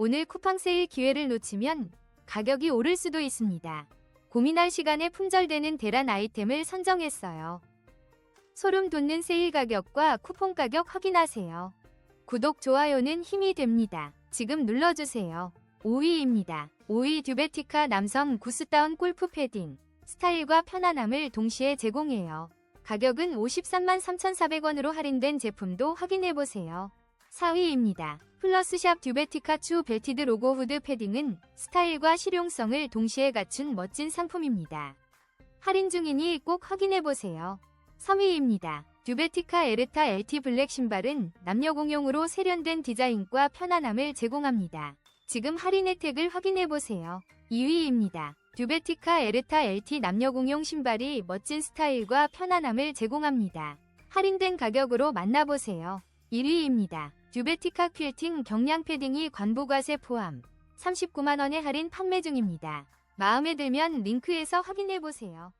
오늘 쿠팡 세일 기회를 놓치면 가격이 오를 수도 있습니다. 고민할 시간에 품절되는 대란 아이템을 선정했어요. 소름 돋는 세일 가격과 쿠폰 가격 확인하세요. 구독, 좋아요는 힘이 됩니다. 지금 눌러주세요. 5위입니다. 5위 듀베티카 남성 구스다운 골프 패딩. 스타일과 편안함을 동시에 제공해요. 가격은 53만 3,400원으로 할인된 제품도 확인해보세요. 4위입니다. 플러스샵 듀베티카 추 벨티드 로고 후드 패딩은 스타일과 실용성을 동시에 갖춘 멋진 상품입니다. 할인 중이니 꼭 확인해보세요. 3위입니다. 듀베티카 에르타 LT 블랙 신발은 남녀 공용으로 세련된 디자인과 편안함을 제공합니다. 지금 할인 혜택을 확인해보세요. 2위입니다. 듀베티카 에르타 LT 남녀 공용 신발이 멋진 스타일과 편안함을 제공합니다. 할인된 가격으로 만나보세요. 1위입니다. 듀베티카 퀼팅 경량 패딩이 관보과세 포함 39만원에 할인 판매 중입니다. 마음에 들면 링크에서 확인해보세요.